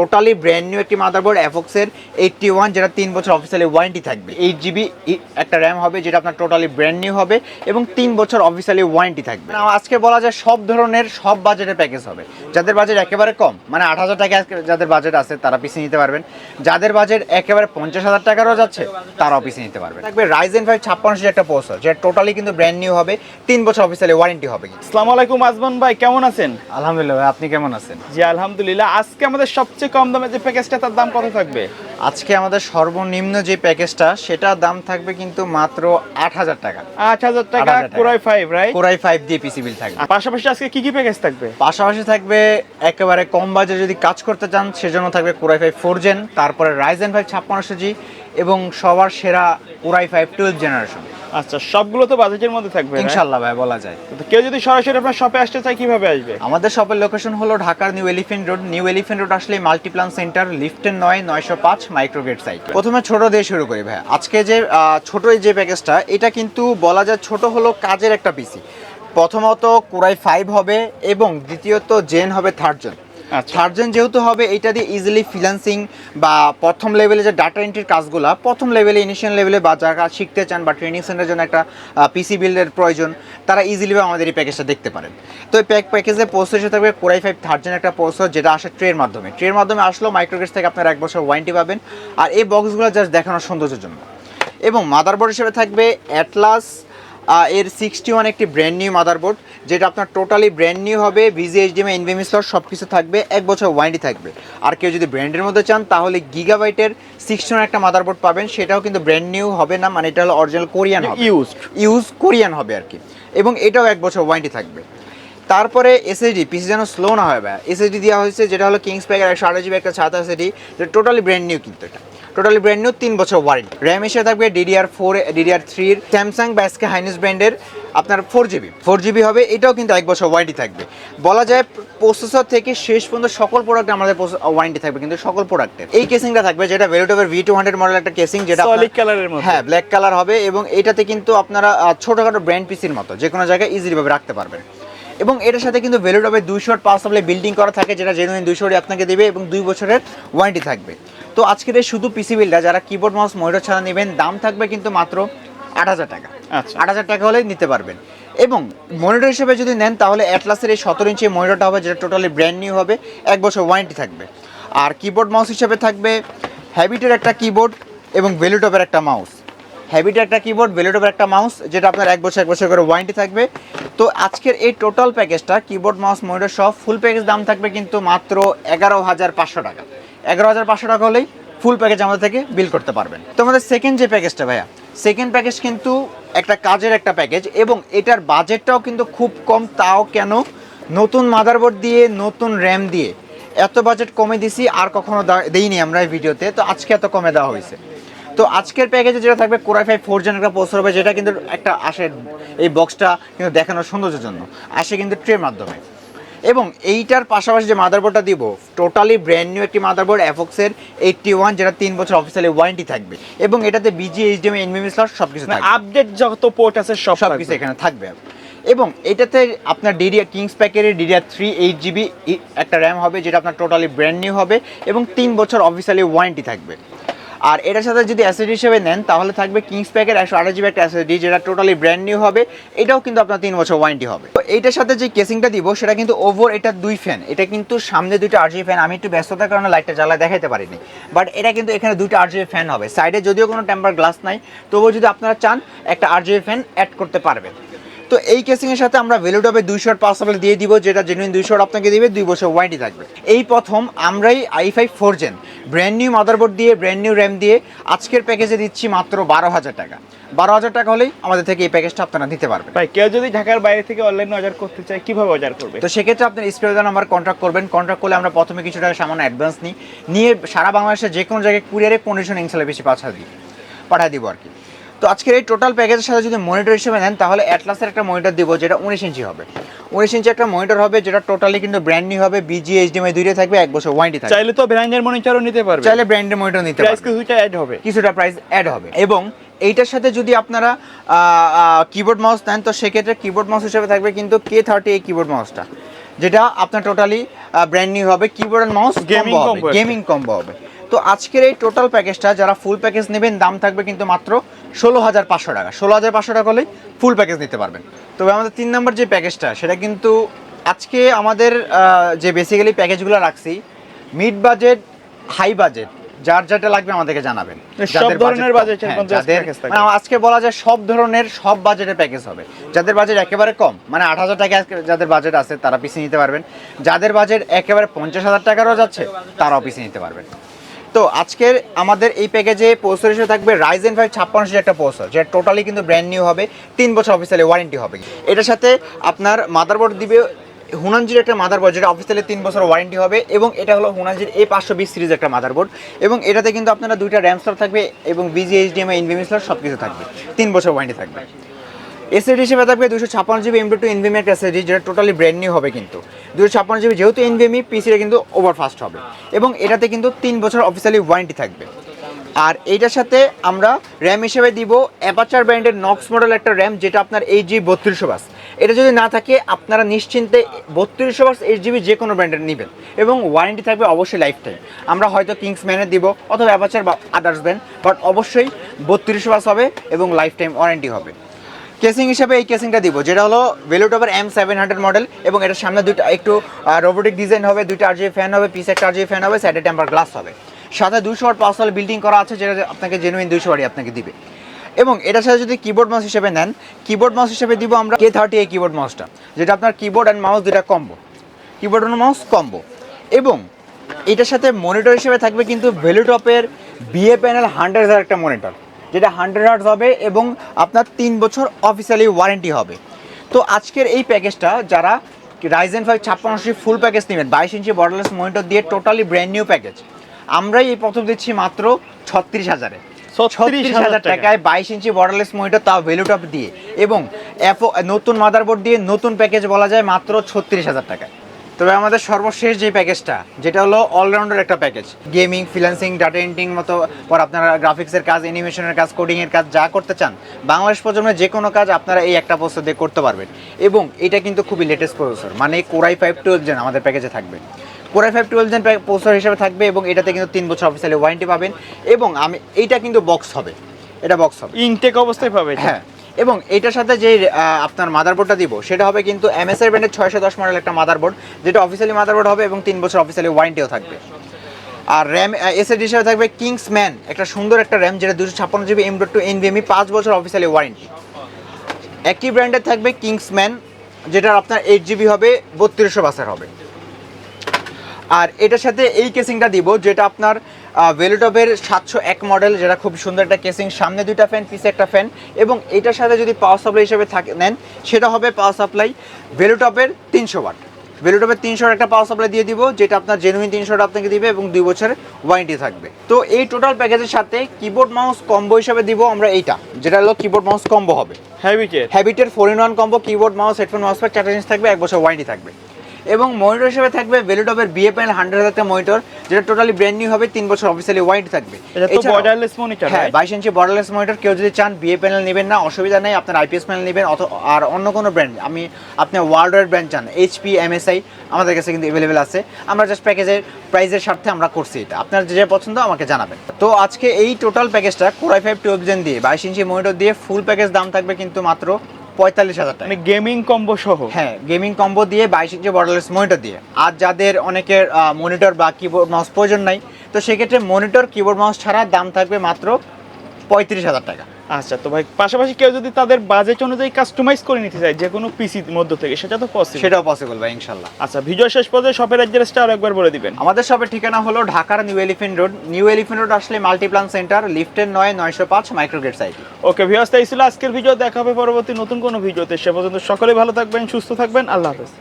Totally brand new একটি motherboard অ্যাফক্সের eighty one যেটা তিন বছর অফিসিয়ালি ওয়ারেন্টি থাকবে। এইট জিবি একটা র্যাম হবে যেটা আপনার টোটালি ব্র্যান্ড নিউ হবে এবং তিন বছর অফিসিয়ালি ওয়ারেন্টি থাকবে। আজকে বলা যায় সব ধরনের সব বাজেটের প্যাকেজ হবে। যাদের বাজেট একেবারে কম মানে আট হাজার টাকা আজকে যাদের বাজেট আছে তারা পিছিয়ে নিতে পারবেন। যাদের বাজেট একেবারে পঞ্চাশ হাজার টাকারও যাচ্ছে তারাও পিসি নিতে পারবেন। থাকবে রাইজেন ফাইভ ছাপ্পান্নশো একটা পোস্টার যেটা টোটালি কিন্তু ব্র্যান্ড নিউ হবে তিন বছর অফিসিয়ালি ওয়ারেন্টি হবে। আসসালামু আলাইকুম আজমান ভাই কেমন আছেন? আলহামদুলিল্লাহ ভাই, আপনি কেমন আছেন? জি আলহামদুলিল্লাহ। আজকে আমাদের সবচেয়ে কম দামে যে প্যাকেজটা তার দাম কত থাকবে? আজকে আমাদের সর্বনিম্ন যে প্যাকেজটা সেটার দাম থাকবে কিন্তু মাত্র আট হাজার টাকা। আট হাজার টাকা 8,000 টাকা। Core i five right core i five দিয়ে পিসি বিল থাকবে। পাশাপাশি আজকে কি কি প্যাকেজ থাকবে? পাশাপাশি থাকবে একেবারে কম বাজে যদি কাজ করতে চান সেজন্য থাকবে core i five four gen তারপরে রাইজেন ফাইভ ছাপ্পান্নশো জি এবং সবার সেরা কোরাই ফাইভ টুয়েলভ জেনারেশন আচ্ছা সবগুলো তো বাজেটের মধ্যে থাকবে? ইনশাল্লাহ ভাই বলা যায়। তো কেউ যদি সরাসরি আপনার শপে আসতে চায় কীভাবে আসবে? আমাদের শপের লোকেশন হলো ঢাকার new elephant road new elephant road আসলে মাল্টিপ্লান সেন্টার লিফটের নয় নয়শো পাঁচ মাইক্রোগেট সাইট প্রথমে ছোট দিয়ে শুরু করি ভাই। আজকে যে ছোট এই যে প্যাকেজটা এটা কিন্তু বলা যায় ছোট হলো কাজের একটা পিসি প্রথমত কুরাই ফাইভ হবে এবং দ্বিতীয়ত জেন হবে থার্ড জেন আচ্ছা। থার্ড যেহেতু হবে, এটা দিয়ে ইজিলি ফ্রিল্যান্সিং বা প্রথম লেভেলে যে ডাটা এন্ট্রির কাজগুলো, প্রথম লেভেলে ইনিশিয়াল লেভেলে বা যারা শিখতে চান বা ট্রেনিং সেন্টারের জন্য একটা পিসি বিল্ডের প্রয়োজন, তারা ইজিলি আমাদের এই প্যাকেজটা দেখতে পারেন। তো এই প্যাক প্যাকেজে এসে থাকবে core i five third gen একটা পোস্ট যেটা আসে ট্রের মাধ্যমে। ট্রের মাধ্যমে আসলেও মাইক্রোগেটস থেকে আপনারা এক বছর ওয়ারেন্টি পাবেন। আর এই বক্সগুলো জাস্ট দেখানোর সৌন্দর্যের জন্য। এবং মাদারবোর্ড হিসেবে থাকবে অ্যাটলাস এর সিক্সটি ওয়ান একটি ব্র্যান্ড নিউ মাদারবোর্ড যেটা আপনার টোটালি ব্র্যান্ড নিউ হবে ভিজিএইচডিএমএ এনভিএমই স্লট সব কিছু থাকবে এক বছর ওয়ারেন্টি থাকবে। আর কেউ যদি ব্র্যান্ডের মধ্যে চান তাহলে গিগাবাইটের সিক্সটি ওয়ান একটা মাদারবোর্ড পাবেন সেটাও কিন্তু ব্র্যান্ড নিউ হবে না মানে এটা হলো অরিজিনাল কোরিয়ান হবে। ইউজড ইউজ কোরিয়ান হবে আর কি। এবং এটাও এক বছর ওয়ারেন্টি থাকবে। তারপরে এসএসডি পিসি যেন স্লো না হয় ভাই এসএসডি দেওয়া হয়েছে যেটা হলো কিংস প্যাকের একশো আঠাশ জিবি একটা ছাতা এসএসডি যেটা টোটালি ব্র্যান্ড নিউ কিন্তু এটা। টোটালি ব্র্যান্ড নিউ তিন বছর ওয়ারেন্টি র্যাম এসে থাকবে ডিডিআর ফোর ডিডিআর থ্রির স্যামসাং বা এসকে হাইনিস ব্র্যান্ডের আপনার ফোর জিবি ফোর জিবি হবে এটাও কিন্তু এক বছর ওয়ারেন্টি থাকবে। বলা যায় প্রসেসর থেকে শেষ পর্যন্ত সকল প্রোডাক্ট আমাদের ওয়ারেন্টি থাকবে কিন্তু সকল প্রোডাক্টের এই কেসিংটা থাকবে যেটা ভেলোটোভের ভি টু হান্ড্রেড মডেল একটা কেসিং যেটা সলিড কালারের মধ্যে। হ্যাঁ ব্ল্যাক কালার হবে এবং এটাতে কিন্তু আপনারা ছোটখাটো ব্র্যান্ড পিসির মতো যে কোনো জায়গায় ইজিলিভাবে রাখতে পারবেন। এবং এটার সাথে কিন্তু ভেলোটপে দুইশো পাঁচ সাপ্লাই বিল্ডিং করা থাকে যেটা জেনুইন দুইশো আপনাকে দেবে এবং দুই বছরের ওয়ারেন্টি থাকবে। তো আজকের এই শুধু পিসি বিলটা যারা কিবোর্ড মাউস মনিটর ছাড়া নেবেন দাম থাকবে কিন্তু মাত্র আট হাজার টাকা। আচ্ছা। আট হাজার টাকা হলেই নিতে পারবেন। এবং মনিটর হিসেবে যদি নেন তাহলে অ্যাটলাসের এই সতেরো ইঞ্চি মনিটরটা হবে যেটা টোটালি ব্র্যান্ড নিউ হবে এক বছর ওয়ারেন্টি থাকবে। আর কিবোর্ড মাউস হিসেবে থাকবে হ্যাবিটের একটা কিবোর্ড এবং ভেলুটপের একটা মাউস হ্যাবিটের একটা কিবোর্ড ভেলুটপের একটা মাউস যেটা আপনার এক বছর এক বছর করে ওয়ারেন্টি থাকবে। তো আজকের এই টোটাল প্যাকেজটা কিবোর্ড মাউস মনিটর সব ফুল প্যাকেজ দাম থাকবে কিন্তু মাত্র এগারো হাজার পাঁচশো টাকা। এগারো হাজার পাঁচশো টাকা হলেই ফুল প্যাকেজ আমাদের থেকে বিল করতে পারবেন। তো আমাদের সেকেন্ড যে প্যাকেজটা ভাইয়া সেকেন্ড প্যাকেজ কিন্তু একটা কাজের একটা প্যাকেজ এবং এটার বাজেটটাও কিন্তু খুব কম, তাও কেন? নতুন মাদারবোর্ড দিয়ে, নতুন র্যাম দিয়ে। এত বাজেট কমে দিছি, আর কখনো দেইনি আমরা এই ভিডিওতে। তো আজকে এত কমে দেওয়া হয়েছে। তো আজকের প্যাকেজে যেটা থাকবে core i five four gen একটা পোস্টার হবে যেটা কিন্তু একটা আসে এই বক্সটা কিন্তু দেখানোর সৌন্দর্যের জন্য। আসে কিন্তু ট্রের মাধ্যমে। এবং এইটার পাশাপাশি যে মাদারবোর্ডটা দিব টোটালি ব্র্যান্ড নিউ একটি মাদারবোর্ড অ্যাফক্সের এইটটি ওয়ান যেটা তিন বছর অফিসিয়ালি ওয়ারেন্টি থাকবে। এবং এটাতে বিজি এইচডিএম এনভিএমই স্লট সব কিছু আপডেট যত পোর্ট আছে সব সব। কিছু এখানে থাকবে। এবং এটাতে আপনার ডিডিআর কিংস প্যাকের ডিডিআর থ্রি এইট জিবি একটা র্যাম হবে যেটা আপনার টোটালি ব্র্যান্ড নিউ হবে এবং তিন বছর অফিসিয়ালি ওয়ারেন্টি থাকবে। আর এটার সাথে যদি অ্যাসিডি হিসেবে নেন, তাহলে থাকবে কিংস প্যাকের একশো আঠাশ জিবি একটা অ্যাসিডি যেটা টোটালি ব্র্যান্ড নিউ হবে। এটাও কিন্তু আপনার তিন বছর ওয়ারেন্টি হবে। তো এইটার সাথে যে কেসিংটা দিব, সেটা কিন্তু ওভার এটা দুই ফ্যান এটা কিন্তু সামনে দুইটা আরজি ফ্যান আমি একটু ব্যস্ততার কারণে লাইটটা জ্বালায় দেখাতে পারিনি। বাট এটা কিন্তু এখানে দুইটা আরজি ফ্যান হবে। সাইডে যদিও কোনো টেম্পার গ্লাস নাই, তবুও যদি আপনারা চান, একটা আরজি ফ্যান অ্যাড করতে পারবেন। তো এই কেসিংয়ের সাথে আমরা ভ্যালুডবে দুইশোর পার্সেল দিয়ে দিব যেটা জেনুইন দুইশোর আপনাকে দিবে দুই বছর ওয়ারেন্টি থাকবে। এই প্রথম আমরাই I five four gen brand new motherboard দিয়ে ব্র্যান্ড নিউ র্যাম দিয়ে আজকের প্যাকেজে দিচ্ছি মাত্র বারো হাজার টাকা। বারো হাজার টাকা হলেই আমাদের থেকে এই প্যাকেজটা আপনারা নিতে পারবেন। ভাই কেউ যদি ঢাকার বাইরে থেকে অনলাইনে অর্ডার করতে চায় কীভাবে অর্ডার করবে? তো সেক্ষেত্রে আপনার স্প্রেদার নাম্বার কন্ট্যাক্ট করবেন। কন্ট্যাক্ট করলে আমরা প্রথমে কিছু টাকা সামান্য অ্যাডভান্স নিই। নিয়ে সারা বাংলাদেশে যে কোনো জায়গায় কুরিয়ারে পনেরোশো ইনশাল্লাহ বেশি পাঠা দিই পাঠিয়ে দিব আর কি। তো আজকের এই টোটাল প্যাকেজের সাথে যদি মনিটর হিসেবে নেন তাহলে অ্যাটলাসের একটা মনিটর দিব যেটা উনিশ ইঞ্চি হবে। উনিশ ইঞ্চি একটা মনিটর হবে যেটা টোটালি কিন্তু ব্র্যান্ড নিউ হবে বিজি এইচডিএমআই দুইটা থাকবে এক বছর ওয়ারেন্টি থাকবে। চাইলে তো ব্র্যান্ডের মনিটরও নিতে পারবে। চাইলে ব্র্যান্ডের মনিটর নিতে প্রাইস পারবেন কিছুটা অ্যাড হবে। কিছুটা প্রাইস অ্যাড হবে। এবং এইটার সাথে যদি আপনারা কিবোর্ড মাউস নেন তো সেক্ষেত্রে কিবোর্ড মাউস হিসেবে থাকবে কিন্তু কে থার্টি এই কিবোর্ড মাউসটা যেটা আপনার টোটালি ব্র্যান্ড নিউ হবে keyboard and mouse gaming combo gaming combo হবে। তো আজকের এই টোটাল প্যাকেজটা যারা ফুল প্যাকেজ নেবেন দাম থাকবে কিন্তু মাত্র ষোলো হাজার পাঁচশো টাকা। ষোলো হাজার পাঁচশো টাকা হলেই ফুল প্যাকেজ নিতে পারবেন। তবে আমাদের তিন নম্বর যে প্যাকেজটা সেটা কিন্তু আজকে আমাদের যে বেসিক্যালি প্যাকেজগুলো রাখছি মিড বাজেট হাই বাজেট যার যেটা লাগবে আমাদেরকে জানাবেন। সব ধরনের এর হ্যাঁ। মানে আজকে বলা যায় সব ধরনের সব বাজেটের প্যাকেজ হবে। যাদের বাজেট একেবারে কম মানে আট হাজার টাকা যাদের বাজেট আছে তারা পিছিয়ে নিতে পারবেন। যাদের বাজেট একেবারে পঞ্চাশ হাজার টাকারও যাচ্ছে তারাও পিছিয়ে নিতে পারবেন। তো আজকের আমাদের এই প্যাকেজে পোস্টার হিসেবে থাকবে রাইজেন ফাইভ ছাপ্পান্নশো একটা পোস্টার যেটা টোটালি কিন্তু ব্র্যান্ড নিউ হবে তিন বছর অফিসিয়ালি ওয়ারেন্টি হবে। এটার সাথে আপনার মাদারবোর্ড দিবে হুনানজির একটা মাদারবোর্ড যেটা অফিসিয়ালি তিন বছর ওয়ারেন্টি হবে, এবং এটা হলো হুনানজির এ পাঁচশো বিশ সিরিজ একটা মাদারবোর্ড এবং এটাতে কিন্তু আপনারা দুইটা র্যাম স্লট থাকবে, এবং বিজি এইচডিএমআই ইনভিমি স্লট সব কিছু থাকবে, তিন বছর ওয়ারেন্টি থাকবে। এসএডি হিসেবে থাকবে দুশো ছাপ্পান্ন জিবি এমডি টু এনভিএমি একটা এসএডি যেটা টোটালি ব্র্যান্ড নিউ হবে কিন্তু। দুশো ছাপ্পান্ন জিবি যেহেতু এনভিএমি পিসিটা কিন্তু ওভার ফাস্ট হবে, এবং এটাতে কিন্তু তিন বছর অফিসিয়ালি ওয়ারেন্টি থাকবে। আর এইটার সাথে আমরা র্যাম হিসেবে দিব অ্যাপাচার ব্র্যান্ডের নক্স মডেল একটা র্যাম যেটা আপনার এইট জি বত্রিশশো বাস এটা যদি না থাকে, আপনারা নিশ্চিন্তে বত্রিশশো বাস এইট জিবি যে কোনো ব্র্যান্ডের নেবেন এবং ওয়ারেন্টি থাকবে অবশ্যই লাইফ টাইম আমরা হয়তো কিংসম্যানের দিব অথবা অ্যাপাচার বা আদার্স ব্র্যান্ড বাট অবশ্যই বত্রিশশো বাস হবে এবং লাইফ টাইম ওয়ারেন্টি হবে। কেসিং হিসাবে এই কেসিংটা দিব, যেটা হলো ভেলোটপের এম সেভেন হান্ড্রেড মডেল এবং এটার সামনে দুইটা একটু রোবোটিক ডিজাইন হবে, দুইটা আরজি ফ্যান হবে পিস একটা আরজি ফ্যান হবে সাইডে টেম্পার গ্লাস হবে। সাথে দুশো ওয়াট পাঁচশো বিল্ডিং করা আছে, যেটা আপনাকে জেনুইন দুশো ওয়াটই আপনাকে দিবে। এবং এটার সাথে যদি কিবোর্ড মাউস হিসেবে নেন কিবোর্ড মাউস হিসেবে দিব আমরা কে থার্টি এই কিবোর্ড মাউসটা যেটা আপনার কিবোর্ড অ্যান্ড মাউস দুটা combo keyboard and mouse combo এবং এটার সাথে মনিটর হিসেবে থাকবে কিন্তু ভেলুটপের বিএ প্যানেল হান্ড্রেড হাজার একটা মনিটর যেটা হান্ড্রেড হার্টস হবে এবং আপনার তিন বছর অফিসিয়ালি ওয়ারেন্টি হবে। তো আজকের এই প্যাকেজটা যারা রাইজেন ফাইভ ছাপ্পান্নশি ফুল প্যাকেজ নেবেন, বাইশ ইঞ্চি বর্ডারলেস মনিটর দিয়ে টোটালি ব্র্যান্ড নিউ প্যাকেজ আমরাই এই প্রথম দিচ্ছি মাত্র ছত্রিশ হাজারে। 36,000 হাজার টাকায়। বাইশ ইঞ্চি বর্ডারলেস মনিটর তাও ভ্যালুটপ দিয়ে। এবং অ্যাপো নতুন মাদারবোর্ড দিয়ে নতুন প্যাকেজ বলা যায় মাত্র ছত্রিশ হাজার টাকায়। তবে আমাদের সর্বশেষ যে প্যাকেজটা যেটা হলো অলরাউন্ডার একটা package gaming freelancing data entry মতো পর আপনারা গ্রাফিক্সের কাজ অ্যানিমেশনের কাজ কোডিংয়ের কাজ যা করতে চান বাংলাদেশ প্রজন্মের যে কোনো কাজ আপনারা এই একটা প্রসেসর দিয়ে করতে পারবেন। এবং এটা কিন্তু খুবই লেটেস্ট প্রসেসর মানে core i five twelve gen আমাদের প্যাকেজে থাকবে। Core i five twelve gen processor হিসেবে থাকবে এবং এটাতে কিন্তু তিন বছর অফিসিয়ালি ওয়ারেন্টি পাবেন এবং আমি এইটা কিন্তু বক্স হবে। এটা বক্স হবে। ইনটেক অবস্থায় পাবে হ্যাঁ এবং এটার সাথে যে আপনার মাদারবোর্ডটা দিব সেটা হবে কিন্তু এমএসআর ব্র্যান্ডের ছয়শো দশ মডেল একটা মাদারবোর্ড যেটা অফিসিয়ালি মাদারবোর্ড হবে এবং তিন বছর অফিসিয়ালি ওয়ারেন্টিও থাকবে। আর র্যাম এসএডি হিসেবে থাকবে কিংস ম্যান একটা সুন্দর একটা র্যাম যেটা দুশো ছাপ্পান্ন GB M dot two NVMe পাঁচ বছর অফিসিয়ালি ওয়ারেন্টি একই ব্র্যান্ডের থাকবে কিংস ম্যান যেটার আপনার এইট জিবি হবে বত্রিশশো বাসের হবে। আর এটার সাথে এই কেসিংটা দিব যেটা আপনার ভেলোটপের সাতশো এক মডেল যেটা খুব সুন্দর একটা কেসিং সামনে দুইটা ফ্যান পিছে একটা ফ্যান এবং এটার সাথে যদি পাওয়ার সাপ্লাই হিসেবে থাকে নেন সেটা হবে পাওয়ার সাপ্লাই ভেলোটপের তিনশো ওয়াট ভেলোটপের তিনশো একটা পাওয়ার সাপ্লাই দিয়ে দিব যেটা আপনার জেনুইন তিনশোটা আপনাকে দিবে এবং দুই বছরের ওয়ারেন্টি থাকবে। তো এই টোটাল প্যাকেজের সাথে কিবোর্ড মাউস কম্বো হিসেবে দিব আমরা এইটা যেটা হলো কিবোর্ড মাউস কম্বো হবে। হ্যাবিটের হ্যাবিটের four in one combo keyboard mouse headphone mouse pad চারটা জিনিস থাকবে এক বছর ওয়ারেন্টি থাকবে। এবং মনিটর হিসেবে থাকবে ভেলুটপের বিএ প্যানেল হান্ড্রেড হাজার মনিটর যেটা টোটালি ব্র্যান্ড নিউ হবে তিন বছর অফিসিয়ালি ওয়াইড থাকবে। monitor, হ্যাঁ বাইশ ইঞ্চি বর্ডারলেস মনিটর কেউ যদি চান বিএ প্যানেল নেবেন না অসুবিধা নেই আপনার আইপিএস প্যানেল নেবেন অথ আর অন্য কোনো ব্র্যান্ড আমি আপনি ওয়ার্ল্ড ওয়াইড ব্র্যান্ড চান এইচপি এমএসআই আমাদের কাছে কিন্তু অ্যাভেলেবেল আছে। আমরা জাস্ট প্যাকেজের প্রাইসের স্বার্থে আমরা করছি এটা। আপনার যে যে পছন্দ আমাকে জানাবেন। তো আজকে এই টোটাল প্যাকেজটা কোরাই ফাইভ টুয়েলভ জেন দিয়ে বাইশ ইঞ্চি মনিটর দিয়ে ফুল প্যাকেজ দাম থাকবে কিন্তু মাত্র পঁয়তাল্লিশ হাজার টাকা। মানে গেমিং কম্বো সহ? হ্যাঁ গেমিং কম্বো দিয়ে বাইশ ইঞ্চি বর্ডারলেস মনিটর দিয়ে। আর যাদের অনেকের মনিটর বা কিবোর্ড মাউস প্রয়োজন নাই তো সেক্ষেত্রে মনিটর কিবোর্ড মাউস ছাড়া দাম থাকবে মাত্র পঁয়ত্রিশ হাজার টাকা। আচ্ছা তো ভাই পাশাপাশি কেউ যদি তাদের বাজেট অনুযায়ী কাস্টমাইজ করে নিতে চায় যে কোনো পিসির মধ্য থেকে সেটা তো পসিবল সেটাও পসিবল ভাই ইনশাল্লাহ আচ্ছা ভিডিও শেষ পর্যন্ত শপের অ্যাড্রেসটা আরও একবার বলে দিবেন। আমাদের শপের ঠিকানা হলো ঢাকার New Elephant Road New Elephant Road আসলে মাল্টিপ্লান সেন্টার লিফটের নয় নয়শো পাঁচ মাইক্রোগেট সাইটি ওকে ভিউয়ার্স এই ছিল আজকের ভিডিও দেখা হবে পরবর্তী নতুন কোনো ভিডিওতে সে পর্যন্ত সকলে ভালো থাকবেন সুস্থ থাকবেন। আল্লাহ হাফেজ।